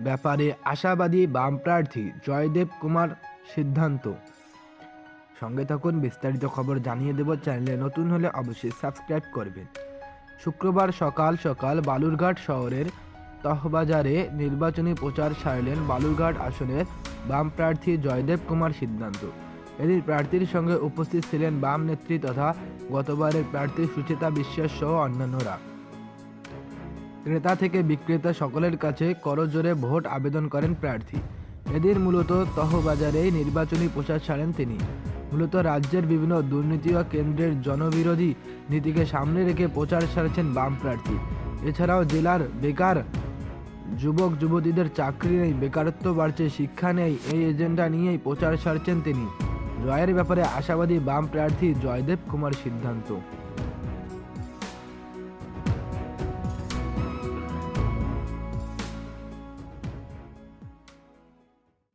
ব্যাপারে আশাবাদী বাম প্রার্থী জয়দেব কুমার সিদ্ধান্ত। সঙ্গে থাকুন, বিস্তারিত খবর জানিয়ে দেব চ্যানেলে নতুন হলে অবশ্যই সাবস্ক্রাইব করবেন। শুক্রবার সকাল সকাল বালুরঘাট শহরের তহবাজারে নির্বাচনী প্রচার সারলেন বালুরঘাট আসনের বাম প্রার্থী জয়দেব কুমার সিদ্ধান্ত। এদিন প্রার্থীর সঙ্গে উপস্থিত ছিলেন বাম নেত্রী তথা গতবারের প্রার্থী সুচেতা বিশ্বাস সহ অন্যান্যরা। ক্রেতা থেকে বিক্রেতা সকলের কাছে করজোরে ভোট আবেদন করেন প্রার্থী। এদিন মূলত তহবাজারেই নির্বাচনী প্রচার ছাড়েন তিনি। মূলত রাজ্যের বিভিন্ন দুর্নীতি ও কেন্দ্রের জনবিরোধী নীতিকে সামনে রেখে প্রচার সারছেন বাম প্রার্থী। এছাড়াও জেলার বেকার যুবক, যুবতীদের চাকরি নেই, বেকারত্ব বাড়ছে, শিক্ষা নেই, এই এজেন্ডা নিয়েই প্রচার সারছেন তিনি। জয়ের ব্যাপারে আশাবাদী বাম প্রার্থী জয়দেব কুমার সিদ্ধান্ত।